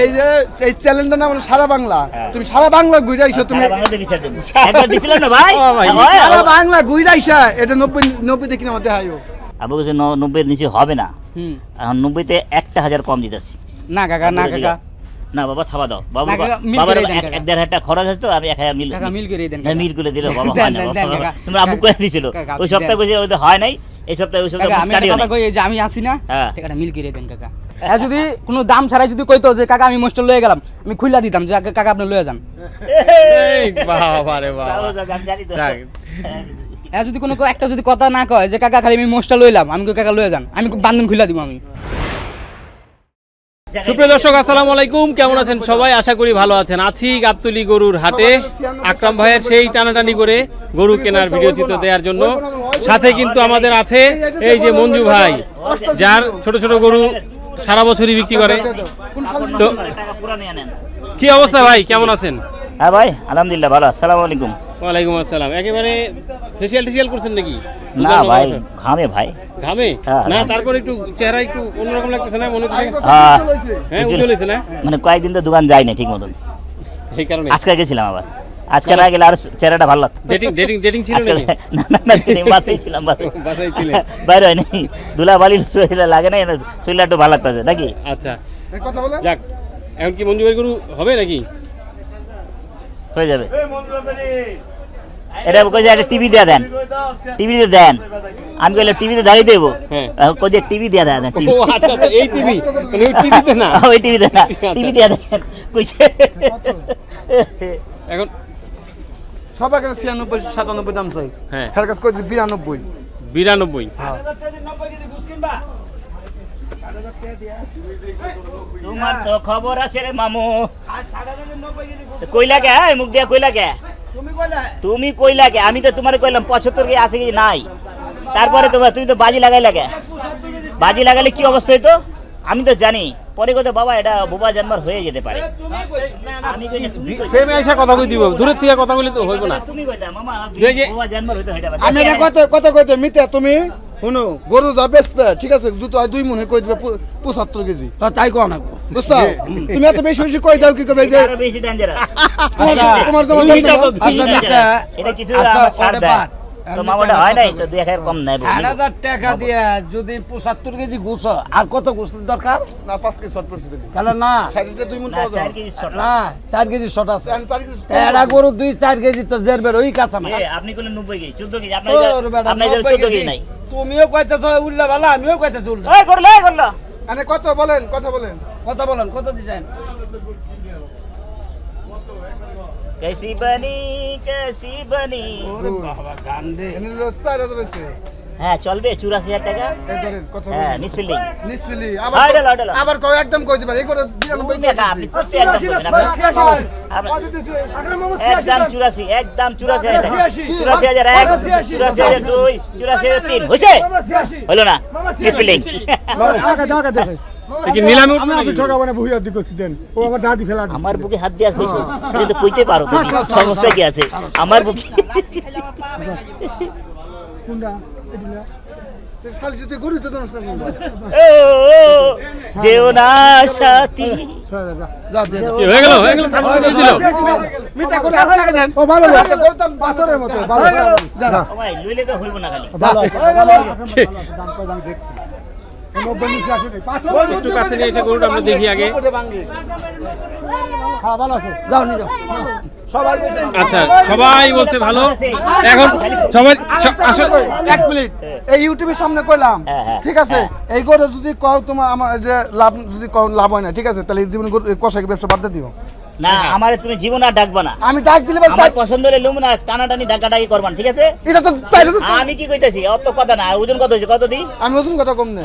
এই যে এই চ্যানেলটার নাম হলো সারা বাংলা। হ্যাঁ। তুমি সারা বাংলা ঘুরে আইছো তুমি সারা হয়, হয়। বাংলা ঘুরে আইসা এটা নব্বই আবু কাছে নব্বইয়ের নিচে হবে না। এখন নব্বইতে একটা হাজার কম দিতেছি। না কাকা না কাকা। না বাবা থাবা দাও। বাবা বাবার এক এক দেড় হাজার টাকা খরচ আছে তো আমি এক হাজার মিল মিল করে দেন না, মিল করে দিলে বাবা হয় না। তোমরা আবু করে দিছিল। ওই সপ্তাহে বসে ওই হয় নাই। এই সপ্তাহে ওই সপ্তাহে আমি একটা কাটিও কথা নাই। কই এই যে আমি আসি না হ্যাঁ। টাকাটা মিল করে দেন কাকা। আর যদি কোনো দাম ছাড়াই যদি কইতো যে কাকা আমি মোস্টার লয়ে গেলাম আমি খুইলা দিতাম যে কাকা আপনি লয়ে যান। এই বাবা রে বাবা। আর যদি কোনো একটা যদি কথা না কয় যে কাকা খালি আমি মোস্টার লইলাম আমি কই, কাকা লয়ে যান আমি বান্ধন খুইলা দিব আমি। সুপ্রিয় দর্শক আসসালামু আলাইকুম কেমন আছেন সবাই? আশা করি ভালো আছেন। আছি গাবতলি গরুর হাটে আকরাম ভাইয়ের সেই টানাটানি করে গরু কেনার ভিডিও চিত্র দেওয়ার জন্য। সাথে কিন্তু আমাদের আছে এই যে মঞ্জু ভাই যার ছোট ছোট গরু সারা বছরই বিক্রি করে। তো টাকা পুরা নিয়ে নেন। কি অবস্থা ভাই? কেমন আছেন? হ্যাঁ ভাই আলহামদুলিল্লাহ ভালো আসসালামু আলাইকুম। ওয়ালাইকুম আসসালাম। একেবারে ফেসিয়াল টেসিয়াল করছেন নাকি? না ভাই ঘামে ভাই। ঘামে? হ্যাঁ, না হ্যাঁ। তারপর একটু চেহারা একটু অন্যরকম লাগতেছে না? মনে হচ্ছে হ্যাঁ। হ্যাঁ উজ্জ্বল হয়েছে না? মানে কয়েকদিন তো দোকান যাই না ঠিক মতন। এই কারণে। আজকে গেছিলাম আবার। আজকে না গেলে আর চেহারাটা ভালো লাগতো ডেটিং ডেটিং ডেটিং ছিল না না না বাসায় ছিলাম ছিলেন। বাইরে হয়নি। দুলা বালি শরীরে লাগে না এটা শরীরটা একটু ভালো লাগতেছে নাকি? আচ্ছা। এই কথা বলে। যাক এখন কি মঞ্জু গরু হবে নাকি? হয়ে যাবে। এটা কই যে একটা টিভি দিয়ে দেন। টিভি দিয়ে দেন। আমি কইলে টিভিতে দাঁড়িয়ে দেবো। হ্যাঁ। কই যে টিভি দিয়ে দেন। ও আচ্ছা আচ্ছা এই টিভি মানে ওই টিভিতে না? ওই টিভিতে না। টিভি দিয়ে দেখেন কইছে। এখন সবার কাছে ছিয়ানব্বই সাতানব্বই দাম চাই। হ্যাঁ। খেয়ার কাছে বিরানব্বই। বিরানব্বই। তোমার তো খবর আছে রে মামু। কইলা কে হ্যাঁ মুখ দিয়া কইলা কে? তুমি কইলা? কে? আমি তো তোমার কইলাম পঁচাত্তর কে আছে কি নাই? তারপরে তোমার তুমি তো বাজি লাগাই লাগে বাজি লাগালে কি অবস্থা হইতো? আমি তো জানি। পরে কথা বাবা এটা বোবা জানবার হয়ে যেতে পারে। আমি কই না, তুমি কইতা। ফ্রেমে এসে কথা কই দিব দূরের থেকে কথা কইলে তো হইব না। তুমি কইতা মামা বোবা জানবার হইতে হইতে পারে। আমি এটা কথা কথা কইতে মিতে তুমি শুনো গরু যা বেচবে ঠিক আছে জুতো হয় দুই মনে কই দিবে পঁচাত্তর কেজি। তাই কও না বুঝছ? তুমি এত বেশি বেশি কই দাও কি করবে যে তোমার আচ্ছা। তোমার তোমার আচ্ছা, এটা এটা কিছু আমার ছাড় ওটা দেয় বাদ। তো মামাটা হয় নাই তো দুই এক কম নেয় ষাট হাজার টাকা দিয়ে যদি পঁচাত্তর কেজি ঘুষ আর কত ঘুষ দরকার? না পাঁচ কেজি শর্ট পড়ছে তাহলে না। দুই মন না চার কেজি শর্ট আছে। গরু দুই চার কেজি তো জেরবের ওই কাছে না এ, আপনি করলেন নব্বই কেজি চোদ্দ কেজি আপনার ওর বেটা, আপনার নব্বই চোদ্দ কেজি কেজি। নাই। তুমিও কইতেছ উল্লা ভালো আমিও কইতেছি উল্লা। করল আরে কত বলেন কথা বলেন? কথা বলেন কত দিচ্ছেন कैसी बनी कैसी बनी বাবা গান দে এনে হলো চার হাজার হয়েছে হ্যাঁ চলবে চুরাশি হাজার টাকা এই ধরেন কথা হ্যাঁ বলেন মিস ফিল্ডিং নিসপিলি হ্যাঁ, আবার এটা লাও, এটা লাও। আবার কও একদম কই দিবা এই করে বিরানব্বই আপনি করতে একদম করবেন আপনি। একদম চুরাশি একদম চুরাশি হাজার টাকা। চুরাশি হাজার এক চুরাশি হাজার দুই চুরাশি হাজার তিন হয়েছে হলো না নিলামে? আমার বুকে হাত দেওয়া হয়েছে তুমি তো কইতে পারো সমস্যা কি আছে? আমার বুকে শালি যদি গরু তো নষ্ট করব ও যেও না সাথী। কি হয়ে গেল হয়ে গেল থামো কই দিল। মিটা করে হাত টাকা দেন। ও ভালো লাগে গরু তো পাথরের মতো ভালো যারা ও ভাই লইলে তো হইব না খালি। একটু কাছে নিয়ে এসে গরুটা আমরা দেখি আগে। যাও নি যাও। সবাই কইছে আচ্ছা সবাই বলছে ভালো। এখন সবাই এক মিনিট। এই ইউটিউবের সামনে কইলাম হ্যাঁ, হ্যাঁ, ঠিক আছে? এই করে যদি কও তোমার আমার যে লাভ যদি কও লাভ হয় না ঠিক আছে? তাহলে জীবন কষাকে ব্যবসা বাদ দিও। না আমারে তুমি জীবন আর ডাকবা না। আমি ডাক দিলে আমার পছন্দ হলে লুম না টানাটানি ডাকাডাকি করবান ঠিক আছে? এটা তো চাইলে তো আমি কি কইতাছি? অত কথা না ওজন কত হয়েছে? কত দি আমি ওজন কথা কম নেই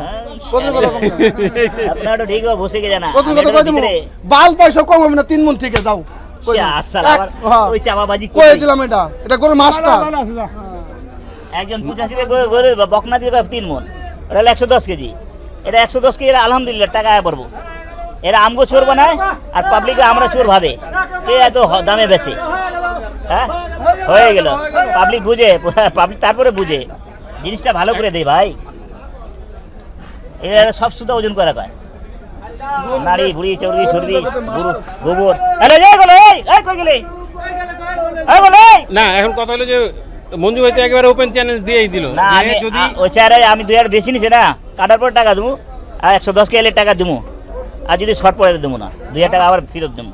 ওজন কথা কম আপনার তো ঠিক বসে জানা ওজন কথা কই দেবো বাল পয়সা কম হবে না তিন মন থেকে যাও। আবার হ্যাঁ। ওই চাপাবাজি কই দিলাম এটা। এটা করে মাস্টার একজন পঁচাশি বকনা দিয়ে তিন মন। ওটা হলো একশো দশ কেজি। এটা একশো দশ কেজি আলহামদুলিল্লাহ টাকা আয় পড়ব। এরা আমগো চোর বানায় আর পাবলিকে আমরা চোর ভাবে। এ এত দামে বেছে হ্যাঁ? হয়ে গেল। পাবলিক বুঝে পাবলিক তারপরে বুঝে। জিনিসটা ভালো করে দেয় ভাই। এরা সব সুদা ওজন করা কয়। নাড়ি ভুড়ি চর্বি চর্বি গরু গোবর। আরে গেলো এই কই গেলে? না এখন কথা হলো যে মঞ্জু ভাই তো একেবারে ওপেন চ্যালেঞ্জ দিয়েই দিল। না আমি যদি ওই চেয়ারে আমি দুই হাজার বেশি নিছে না কাটার পর টাকা দেবো আর একশো দশ কেলে টাকা দেবো। আর যদি শর্ট পড়ে দেবো না দুই হাজার টাকা আবার ফেরত দেবো।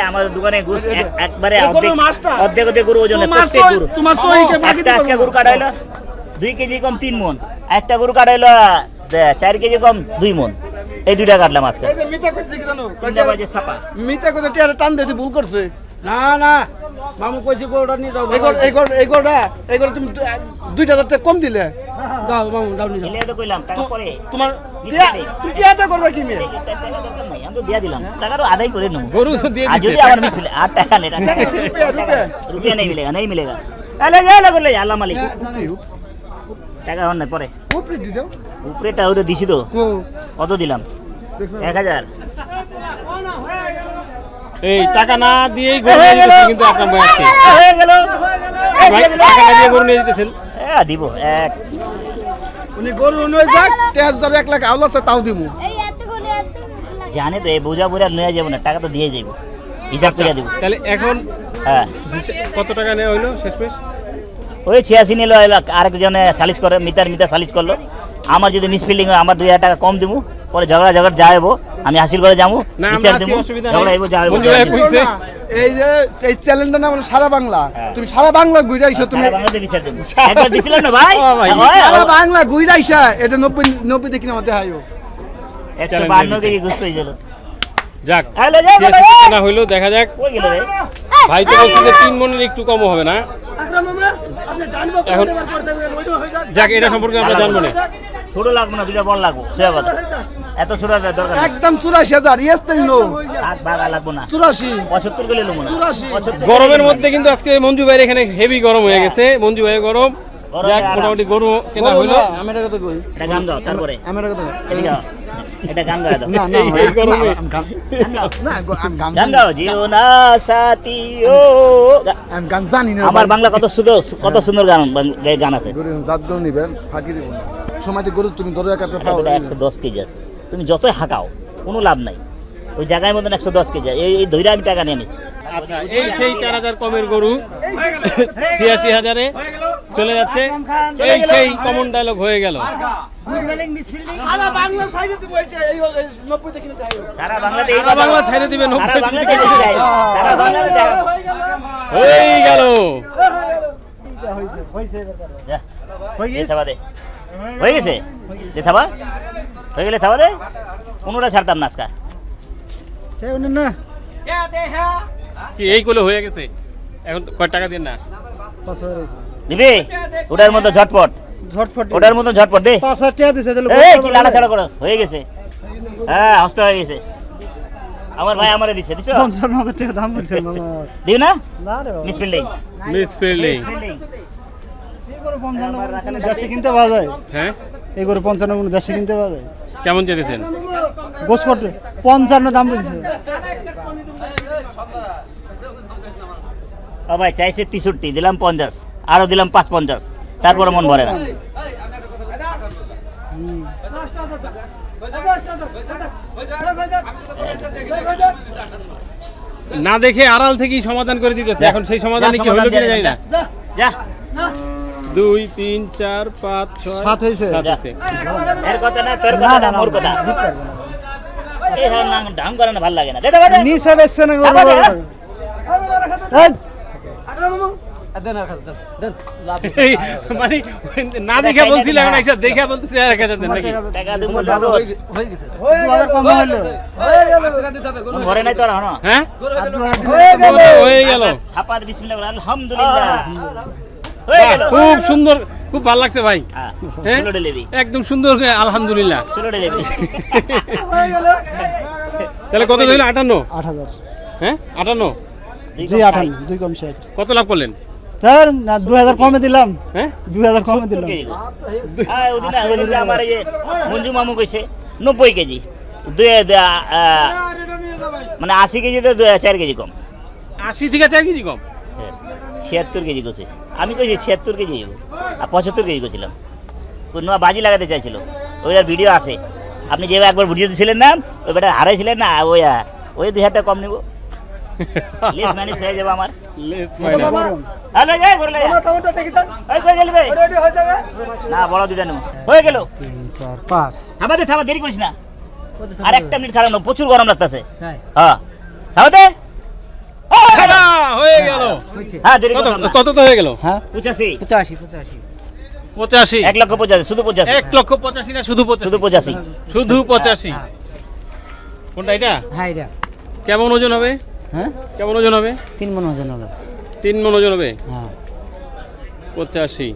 আমাদের দোকানে ঘুষ একবারে অর্ধেক- অর্ধেক গরু ওজনে আজকে পারব। গরু কাটা হইল দুই কেজি কম তিন মন। একটা গরু কাটা হইল চার কেজি কম দুই মন। এই দুইটা কাটলাম আজকে মিতা কথা টিয়ারে টান দিয়েছে ভুল করছে না না মামু কইছি গোটা নিয়ে যাও এই গোটা এই গোটা তুমি দুইটা হাজার টাকা কম দিলে দাও মামু দাও নিয়ে যাও তো কইলাম টাকা পরে তোমার তুমি কি আদা করবে কি মেয়ে আমি দিয়া দিলাম টাকা তো আদায় করে নেব গরু তো দিয়ে দিছে যদি আমার মিস আর টাকা নেই টাকা রুপিয়া রুপিয়া নেই মিলেগা নেই মিলেগা আলে যা লাগলে আল্লাহ মালিক টাকা হন না পরে উপরে দি দাও উপরেটা ওরে দিছি তো কত দিলাম? এক হাজার। এই টাকা না দিয়েই গরু নিয়ে যেতেছে কিন্তু ভাই আজকে হয়ে গেল। ভাই টাকা না দিয়ে গরু নিয়ে যেতেছেন? দিব এক। উনি গরু নয় যাক তেজ ধরে এক লাখ আউল আছে তাও এতগুলো জানে তো এই বোঝা বোঝা নিয়ে যাব না টাকা তো দিয়ে যাব হিসাব করে দিব। তাহলে এখন হ্যাঁ। কত টাকা নেওয়া হইল শেষমেশ? ওই ছিয়াশি নিল আরেকজনে সালিশ করে মিটার মিটার সালিশ করল। আমার যদি মিসফিল্ডিং হয় আমার দুই হাজার টাকা কম দিব পরে ঝগড়া ঝগড়া যাব আমি হাসিল করে যাব বিচার দেবো ঝগড়া এই যে এই চ্যানেলটা না মানে সারা বাংলা। হ্যাঁ। তুমি সারা বাংলা ঘুরে আইছো তুমি সারা একবার দিছিলাম না ভাই? হয়, বাংলা ঘুরে আইসা এটা নব্বই নব্বই দেখি আমার দেখাইও। একশো বান্ন কেজি গুস্ত যাক যাই ছিয়াশি বাবা, টাকা না হইল দেখা যাক। গেল ভাই তো বলছে যে তিন মনের একটু কম হবে না। এখন যাক। এটা সম্পর্কে আমরা জানব না। ছোট লাগবে না দুইটা বড় লাগবো সোজা কথা এত ছোট দরকার একদম চুরাশি হাজার ইয়েস তাই নো। বাগা লাগবো না। চুরাশি। পঁচাত্তর গেলে নেব না। চুরাশি। গরমের মধ্যে কিন্তু আজকে মঞ্জু ভাইয়ের এখানে হেভি গরম হয়ে গেছে। মঞ্জু ভাই গরম। যাক মোটামুটি গরু কেনা হইল না, আমি কই। এটা গান গাও তারপরে। আমি এটা এদিকে এটা গান গাও দাও। না না এই- এই গরমে। না, গান- গান গাও। না গো- আমি গান গান জানি। গাও জিও না সাথী ও আমি গান জানি না আমার বাংলা কত সুন্দর কত সুন্দর গান গান আছে। গরু জাত গরু নিবেন ফাঁকি দিব না। সময়তে গরু তুমি ধরে একাতে পাও একশো দশ কেজি আছে। তুমি যতই হাঁকাও কোনো লাভ নাই। ওই জায়গায় মতন একশো দশ কেজি আছে। এই এই ধৈর্য আমি টাকা নিয়ে নিছি আচ্ছা এই সেই চার হাজার কমের গরু ছিয়াশি হাজারে চলে যাচ্ছে। এই সেই কমন ডায়লগ হয়ে গেল। হয়ে গেল যা, দে থাবা দে। হয়ে গেছে? দে থাবা। হয়ে গেলে থাবা দে। কোনোটা ছাড়তাম না আজকা। কি এই গুলো হয়ে গেছে? এখন কয় টাকা দিন না? দিবি? ওটার মতো ঝটপট। ঝটফট ওটার মতো ঝটপট দে। পাঁচ হাজার টাকা দিছে এই কি লাড়া ছাড়া করস? হয়ে গেছে। হ্যাঁ হস্ত হয়ে গেছে। আমার ভাই আমারে দিছে দিছো? পঞ্চান্ন হাজার টাকা দাম বলছে দিও না? না রে মিস ফিল্ডিং মিস ফিল্ডিং দেশে কিনতে পাওয়া যায়? হ্যাঁ? এই করে পঞ্চান্ন কোনো দেশে কিনতে পাওয়া যায়? কেমন চেয়েছেন গোস করতে পঞ্চান্ন দাম বলছে। ও ভাই চাইছে তেষট্টি দিলাম পঞ্চাশ আরও দিলাম পাঁচ পঞ্চাশ তারপরে মন ভরে না। না দেখে আড়াল থেকেই সমাধান করে দিতেছে। এখন সেই সমাধানে কি হলো কিনা জানি না। যা। দুই তিন চার পাঁচ ছয় সাত হয়েছে। এর কথা না তোর কথা না মোর কথা এই করে না ভালো লাগে না না হ্যাঁ? মানে না দেখে বলছিল এখন এসে দেখে বলতেছে আর এক হাজার দেন নাকি টাকা দিব টাকা হয়ে গে- হয়ে গেছে কম হলো হয়ে গেল টাকা দিতে হবে মন নাই তোর হনো হ্যাঁ হয়ে গেল হয়ে গেল থাপাত বিসমিল্লাহ আলহামদুলিল্লাহ হয়ে গেল খুব সুন্দর খুব ভালো লাগছে ভাই। হ্যাঁ হ্যাঁ? একদম সুন্দর করে আলহামদুলিল্লাহ। তাহলে কত ধরলে? আটান্ন? আট হাজার। হ্যাঁ? আটান্ন? জি আঠান্ন দুই কম ষাট। কত লাভ করলেন? স্যার না দুই হাজার কমে দিলাম। হ্যাঁ? দুই হাজার কমে দিলাম। হ্যাঁ, আমার মঞ্জু মামু কইছে নব্বই কেজি। দুই মানে আশি কেজিতে দু চার কেজি কম। আশি থেকে চার কেজি কম? ছিয়াত্তর কেজি করছিস আমি কইছি ছিয়াত্তর কেজি যাব আর পঁচাত্তর কেজি করছিলাম ওই নোয়া বাজি লাগাতে চাইছিল। ওইটার ভিডিও আছে আপনি যে একবার ভিডিও দিয়েছিলেন না ওই বেটা হারাইছিলেন না ওই ওই দুই হাজার টাকা কম নিব। ম্যানেজ হয়ে যাবে আমার। লেস? না বড় দুইটা নেব। হয়ে গেল। চার থামাতে থামা দেরি করিস না। আর একটা মিনিট খারাপ প্রচুর গরম লাগতেছে। হ্যাঁ। থামাতে খেলা হয়ে গেল। হ্যাঁ দেরি কত করলাম না। কত তো হয়ে গেল? হ্যাঁ? পঁচাশি। পঁচাশি পঁচাশি। পঁচাশি। এক লক্ষ পঁচাশি শুধু পঁচাশি। এক লক্ষ পঁচাশি না শুধু পঁচাশি। শুধু পঁচাশি। শুধু পঁচাশি। কোনটা এটা? হ্যাঁ এটা। কেমন ওজন হবে? হ্যাঁ? কেমন ওজন হবে? তিন মন ওজন হলো। তিন মন ওজন হবে? হ্যাঁ। পঁচাশি।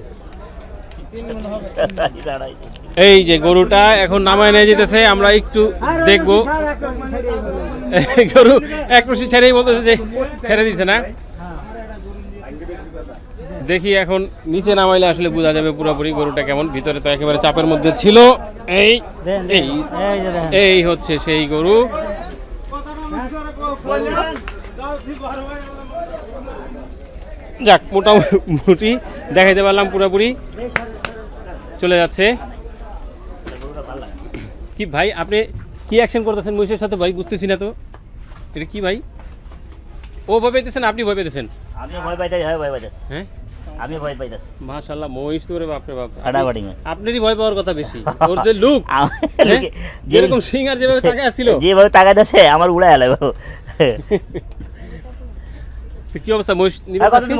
এই যে গরুটা এখন নামায় নিয়ে যেতেছে আমরা একটু দেখব। গরু এক রশি ছেড়েই বলতেছে যে ছেড়ে দিছে না। দেখি এখন নিচে নামাইলে আসলে বোঝা যাবে পুরোপুরি গরুটা কেমন। ভিতরে তো একেবারে চাপের মধ্যে ছিল। এই এই এই হচ্ছে সেই গরু। যাক মোটামুটি দেখাইতে পারলাম পুরোপুরি। চলে যাচ্ছে। কি ভাই আপনি কি অ্যাকশন করতেছেন মহিষের সাথে ভাই? বুঝতেছি না তো। এটা কি ভাই? ও ভয় পাইতেছেন আপনি ভয় পাইতেছেন? আমি ভয় পাইতেছি হয় ভয় পাইতেছি। হ্যাঁ? আমি ভয় পাইতেছি। মাশাল্লাহ মহিষ তো রে বাপ আপনারই ভয় পাওয়ার কথা বেশি। ওর যে লুক আমার- যেরকম যেভাবে যেভাবে কি অবস্থা মহিষ নিবে আজকে?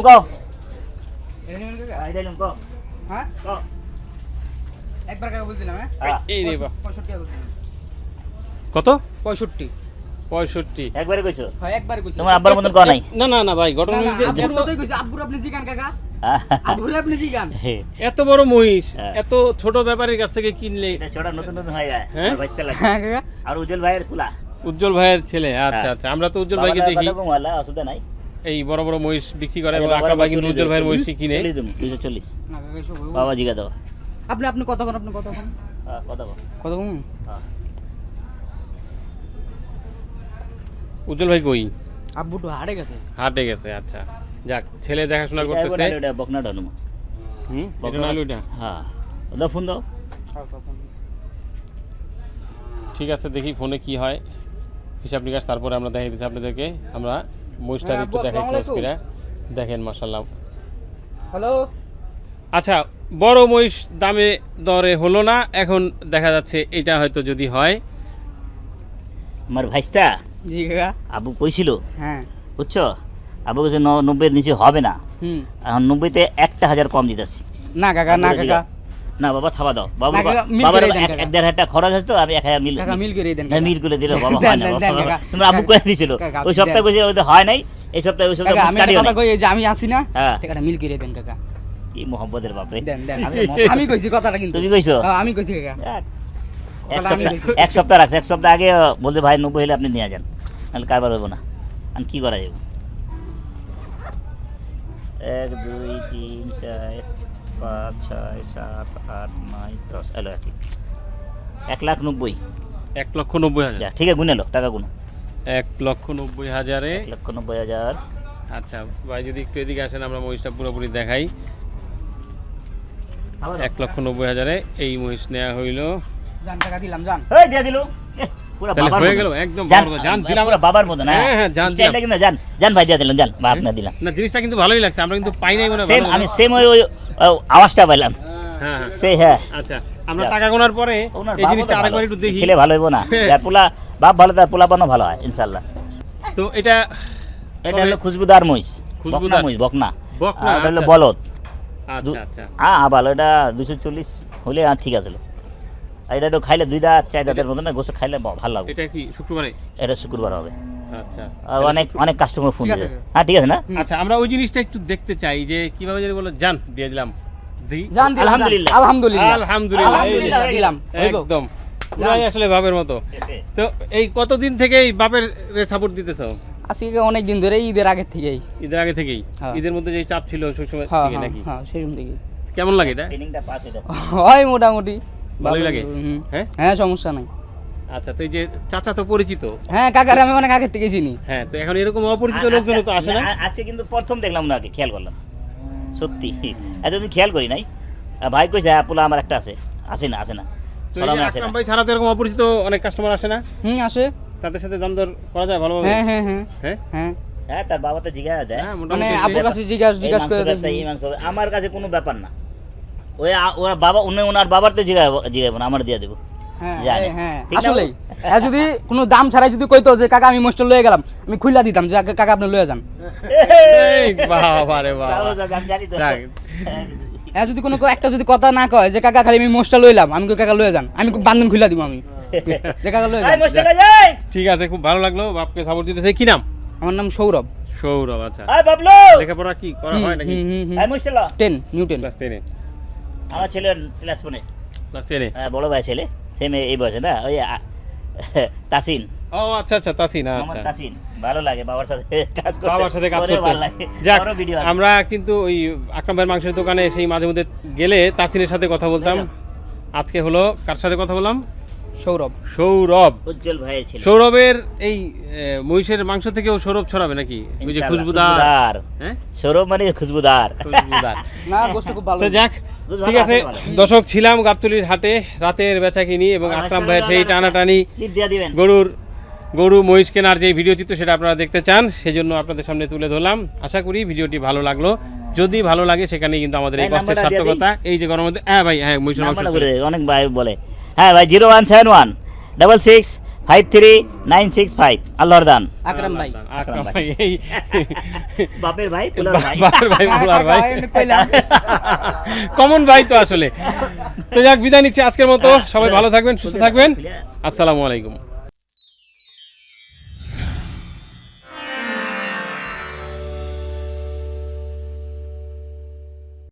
হ্যাঁ? একবার কাকা বলছিলাম হ্যাঁ? হ্যাঁ, এই রে বাপ। পঁয়ষট্টি টাকা বলছিলাম। কত? পঁয়ষট্টি। পঁয়ষট্টি। একবারে কইছো? হয় একবার কইছি। তোমার আব্বার মতন কও নাই? না না না ভাই ঘটনা আব্বুর এত- মতোই কইছি, আব্বুর আপনি জিগান কাকা। আব্বুর আপনি জিগান। এত বড় মহিষ হ্যাঁ। এত ছোট ব্যাপারীর কাছ থেকে কিনলে এটা ছোট নতুন নতুন হয়ে যায়। হ্যাঁ? আর বাঁচতে লাগে। হ্যাঁ কাকা। আর উজ্জ্বল ভাইয়ের কুলা। উজ্জ্বল ভাইয়ের ছেলে আচ্ছা। আচ্ছা আমরা তো উজ্জ্বল ভাইকে দেখি। কথা অসুবিধা নাই। এই বড় বড় মহিষ বিক্রি করে এবং ভাই কিন্তু উজ্জ্বল ভাইয়ের মহিষ কিনে। চল্লিশ দেবো, দুইশো চল্লিশ। না কাকা এসব হইবো না। বাবা জিগা দাও আপনি আপনি কত কোন আপনি কত কোন হ্যাঁ, কত কও? কত কোন হ্যাঁ। উজ্জ্বল ভাই কই? আব্বু তো হারে গেছে। হাটে গেছে আচ্ছা। যাক ছেলে দেখাশোনা এটা করতেছে। ওটা বকনা ডালুম। হুম? এটা হ্যাঁ। দাও ফোন দাও। ঠিক আছে দেখি ফোনে কি হয়। হিসাব নিকাশ তারপরে আমরা দেখাই দিচ্ছি আপনাদেরকে। আমরা মহিষটা হ্যাঁ, একটু দেখাই ক্লোজ করে। দেখেন মাসাল্লাহ হ্যালো। আচ্ছা বড় মহিষ দামে দরে হলো না এখন দেখা যাচ্ছে এটা হয়তো যদি হয়। আমার ভাইস্তা জি কাকা। আবু কইছিল? হ্যাঁ। বুঝছ? আবু কাছে নব্বইয়ের নিচে হবে না হুম। এখন নব্বইতে একটা হাজার কম দিতেছি। না কাকা না কাকা। না বাবা থাবা দাও। বাবু বাবার এক দেড় হাজার খরচ আছে তো আমি এক হাজার মিল মিল করে দেন মিল করে দিলে বাবা হয় না। তোমরা আবু করে দিছিল ওই সপ্তাহে। কইছিল ওইটা হয় নাই এই সপ্তাহে ওই সপ্তাহে আমি কথা কই এই যে আমি আসি না হ্যাঁ। টাকাটা মিল করে দেন কাকা। কি মোহাম্মদের বাপরে দেন দেন আমি কইছি কথাটা কিন্তু। তুমি কইছো? হ্যাঁ, আমি কইছি কাকা। এক- সপ্তাহ এক সপ্তাহ রাখছে। এক সপ্তাহ আগে বলছে ভাই নব্বই হলে আপনি নিয়ে যান। নাহলে কারবার হইব না। আর কি করা যাবে? এক দুই তিন চার পাঁচ ছয় সাত আট নয় দশ। এলো এক এক লাখ নব্বই। এক লক্ষ নব্বই হাজার। ঠিক আছে গুনে লো টাকা গুনো। এক লক্ষ নব্বই হাজারে। এক লক্ষ নব্বই হাজার। আচ্ছা ভাই যদি একটু এদিকে আসেন আমরা মহিষটা পুরোপুরি দেখাই। এক লক্ষ নব্বই হাজারে এই মহিষ নেওয়া হইল। জান টাকা দিলাম জান। এই দিয়ে দিল। এহ, বাবার হয়ে গেল, একদম জান, বাবার মতন। জান দিলাম। পুরা বাবার মতন হ্যাঁ হ্যাঁ, হ্যাঁ, জান স্টাইলটা কিন্তু জান জান ভাই দিয়ে দিলাম জান বা আপনার দিলাম। না জিনিসটা কিন্তু ভালোই লাগছে আমরা কিন্তু পাই নাই মনে সেম আমি সেম ওই ওই আওয়াজটা পাইলাম। হ্যাঁ হ্যাঁ। সে হ্যাঁ। আচ্ছা আমরা টাকা গোনার পরে এই জিনিসটা আরেকবার একটু দেখি। ছেলে ভালো হইব না। হ্যাঁ। যার পোলা বাপ ভালো তার পোলা বানো ভালো হয় ইনশাল্লাহ তো এটা এটা হলো খুশবুদার মহিষ। বকনা খুশবুদার। মহিষ বকনা। বকনা, হলো আচ্ছা। বলদ। আচ্ছা আচ্ছা। হ্যাঁ ভালো এটা দুশো চল্লিশ হলে আর ঠিক আছে। এটা একটু খাইলে দুই দাঁত চার দাঁতের মতো না গোসে খাইলে ভালো লাগবে। এটা কি শুক্রবারে? এটা শুক্রবার হবে। আচ্ছা। অনেক অনেক কাস্টমার ফোন দিয়েছে হ্যাঁ ঠিক আছে না? আচ্ছা আমরা ওই জিনিসটা একটু দেখতে চাই যে কীভাবে যদি বলো জান দিয়ে দিলাম। আলহামদুলিল্লাহ। আলহামদুলিল্লাহ। আলহামদুলিল্লাহ। দিলাম। একদম। পুরাই আসলে বাপের মতো। তো এই কতদিন থেকে এই বাপের সাপোর্ট দিতেছো? আজকে অনেক দিন ধরে ঈদের আগের থেকেই। ঈদের আগে থেকেই? হ্যাঁ। ঈদের মধ্যে যে চাপ ছিল সেই সময় হ্যাঁ থেকে হ্যাঁ নাকি? হ্যাঁ সেরকম থেকেই। কেমন লাগে এটা? ট্রেনিংটা পাস হয়ে যাচ্ছে। হয় মোটামুটি। ভালোই লাগে? হ্যাঁ? হ্যাঁ সমস্যা নাই। আচ্ছা তো এই যে চাচা তো পরিচিত? হ্যাঁ কাকার আমি অনেক আগের থেকে চিনি। হ্যাঁ তো এখন এরকম অপরিচিত লোকজন তো আসে না? আজকে কিন্তু প্রথম দেখলাম ওনাকে খেয়াল করলাম। সত্যি। এতদিন খেয়াল করি নাই। ভাই কইছে হ্যাঁ পোলা আমার একটা আছে। আসে না আসে না। তো এই যে সরমে আসে না। ভাই ছাড়া তো এরকম অপরিচিত অনেক কাস্টমার আসে না? হুম আসে। তাদের সাথে দাম দর করা যায় ভালোভাবে? হ্যাঁ হ্যাঁ হ্যাঁ। হ্যাঁ? হ্যাঁ। তার বাবা তো জিজ্ঞাসা দেয় মানে কাছে জিজ্ঞাসা করে ব্যবসায়ী। আমার কাছে কোনো ব্যাপার না। ওই ওরা বাবা উনি ওনার বাবার তো জিগাবো জিগাবো না আমার দিয়ে দেবো। হ্যাঁ। এই, হ্যাঁ হ্যাঁ। যদি কোনো দাম ছাড়াই যদি কইতো যে কাকা আমি মোস্ট লয়ে গেলাম আমি খুইলা দিতাম যে কাকা- কাকা আপনি লয়ে যান। বাবা রে বাবা। হ্যাঁ যদি কোনো একটা যদি কথা না কয় যে কাকা খালি আমি মোস্টটা লইলাম আমি কাকা লয়ে যান? আমি বান্ধন খুইলা দিব আমি। যে কাকা লয়ে যান। ঠিক আছে খুব ভালো লাগল বাপকে সাপোর্ট দিতেছে। কি নাম? আমার নাম সৌরভ। সৌরভ আচ্ছা। এই বাবলু! লেখাপড়া কি করা হয় নাকি? এই মোস্টালা টেন নিউ টেন। ক্লাস টেনে। আমার ছেলে ক্লাস ফোনে ক্লাস টেনে বড় ভাই ছেলে সেম এই বয়সে না? ওই আ- তাসিন। ও আচ্ছা আচ্ছা তাসিন আচ্ছা। তাসিন ভালো লাগে বাবার সাথে কাজ করতে। বাবার সাথে কাজ করতে। ভালো লাগে যাক ওরও ভিডিও আছে। আমরা কিন্তু ওই আকরাম ভাইয়ের মাংসের দোকানে সেই মাঝে মধ্যে গেলে তাসিনের সাথে কথা বলতাম। আজকে হলো কার সাথে কথা বললাম? সৌরভ। সৌরভ। উজ্জ্বল ভাইয়ের ছিল। সৌরভের এই এ, মহিষের মাংস থেকেও সৌরভ ছড়াবে নাকি? ওই যে খুশবুদার। হ্যাঁ? সৌরভ মানে খুশবুদার। খুশবুদার। না গোষ্ঠ খুব ভালো। তো যাক ঠিক আছে দর্শক ছিলাম গাবতলির হাটে রাতের বেচা কিনি এবং আকরাম ভাইয়ের সেই টানাটানি গরুর গরু মহিষ কেনার যে ভিডিও চিত্র সেটা আপনারা দেখতে চান সেই জন্য আপনাদের সামনে তুলে ধরলাম। আশা করি ভিডিওটি ভালো লাগল। যদি ভালো লাগে সেখানে কিন্তু আমাদের এই কষ্টের সার্থকতা। এই যে গরমের মধ্যে হ্যাঁ ভাই হ্যাঁ মহিষের অনেক ভাই বলে। হ্যাঁ ভাই zero one seven one. Double six five three nine six five আল্লাহর দান। আকরাম ভাই। আকরাম ভাই বাপের ভাই পুলার ভাই। বাবার ভাই। কমন ভাই তো আসলে। তো যাক বিদায় নিচ্ছি আজকের মতো। সবাই ভালো থাকবেন সুস্থ থাকবেন। আসসালামু আলাইকুম।